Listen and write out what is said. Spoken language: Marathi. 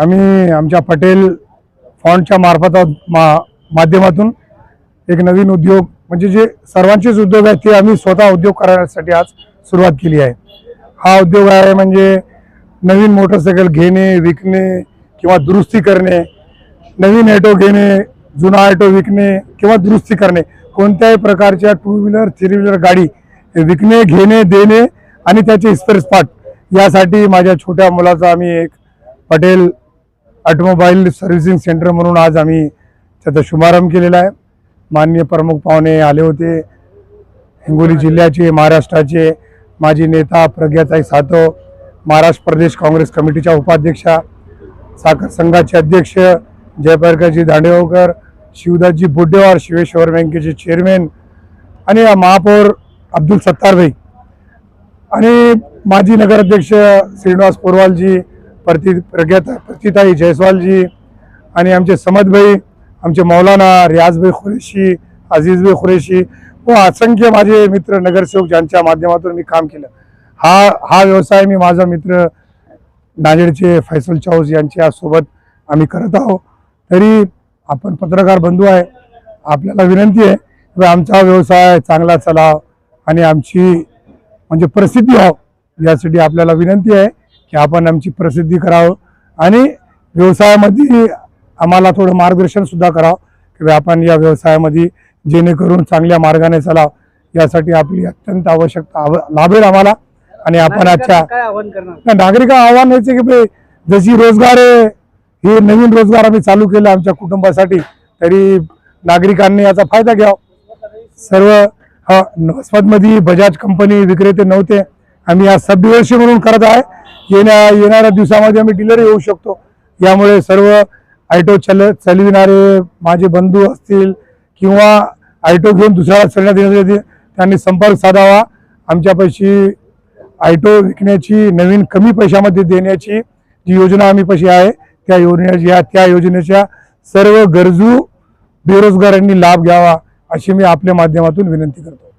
आम्ही आमच्या पटेल फॉन्डच्या मार्फत मा माध्यमातून एक नवीन उद्योग म्हणजे जे सर्वांचेच उद्योग आहेत ते आम्ही स्वतः उद्योग करण्यासाठी आज सुरुवात केली आहे. हा उद्योग आहे म्हणजे नवीन मोटरसायकल घेणे विकणे किंवा दुरुस्ती करणे नवीन ॲटो घेणे जुना ॲटो विकणे किंवा दुरुस्ती करणे. कोणत्याही प्रकारच्या टू व्हीलर थ्री व्हीलर गाडी विकणे घेणे देणे आणि त्याचे स्पेअर पार्ट यासाठी माझ्या छोट्या मुलाचा आम्ही एक पटेल ऑटोमोबाईल सर्व्हिसिंग सेंटर म्हणून आज आम्ही त्याचा शुभारंभ केलेला आहे. माननीय प्रमुख पाहुणे आले होते. हिंगोली जिल्ह्याचे महाराष्ट्राचे माजी नेता प्रज्ञाताई सातव महाराष्ट्र प्रदेश काँग्रेस कमिटीच्या उपाध्यक्षा साखर संघाचे अध्यक्ष जयप्रकाशजी दांडेगावकर शिवदासजी बुड्डेवार शिवेश्वर बँकेचे चेअरमॅन आणि महापौर अब्दुल सत्तारभाई आणि माजी नगराध्यक्ष श्रीनिवास पोरवालजी प्रति प्रज्ञाता प्रतिताई जयस्वालजी आणि आमचे समदभाई आमचे मौलाना रियाजभाई खुरेशी अजीजभाई खुरेशी व असंख्य माझे मित्र नगरसेवक ज्यांच्या माध्यमातून मी काम केलं. हा हा व्यवसाय मी माझा मित्र नांदेडचे फैसल चौस यांच्यासोबत आम्ही करत आहोत. तरी आपण पत्रकार बंधू आहे आपल्याला विनंती आहे की आमचा व्यवसाय चांगला चलाव आणि आमची म्हणजे प्रसिद्धी व्हावं यासाठी आपल्याला विनंती आहे. की आपण आमची प्रसिद्धी करावं आणि व्यवसायामध्ये आम्हाला थोडं मार्गदर्शन सुद्धा करावं की आपण या व्यवसायामध्ये जेणेकरून चांगल्या मार्गाने चालावं. यासाठी आपली अत्यंत आवश्यकता आव- लाभेल आम्हाला आणि आपण आजच्या काय आव्हान यायचे की जशी रोजगार आहे हे नवीन रोजगार आम्ही चालू केले आमच्या कुटुंबासाठी तरी नागरिकांनी याचा फायदा घ्यावा. सर्व हा मध्ये बजाज कंपनी विक्रेते नव्हते. आम्ही आज सबडिवर्षी म्हणून करत आहे. येण्या येणाऱ्या दिवसामध्ये आम्ही डिलर येऊ शकतो. यामुळे सर्व आयटो चल चालविणारे माझे बंधू असतील किंवा आयटो घेऊन दुसऱ्याला चढण्यात येण्यासाठी त्यांनी संपर्क साधावा. आमच्यापाशी आयटो विकण्याची नवीन कमी पैशामध्ये देण्याची जी योजना आम्ही पशी आहे त्या योजनेची त्या योजनेच्या सर्व गरजू बेरोजगारांनी लाभ घ्यावा अशी मी आपल्या माध्यमातून विनंती करतो.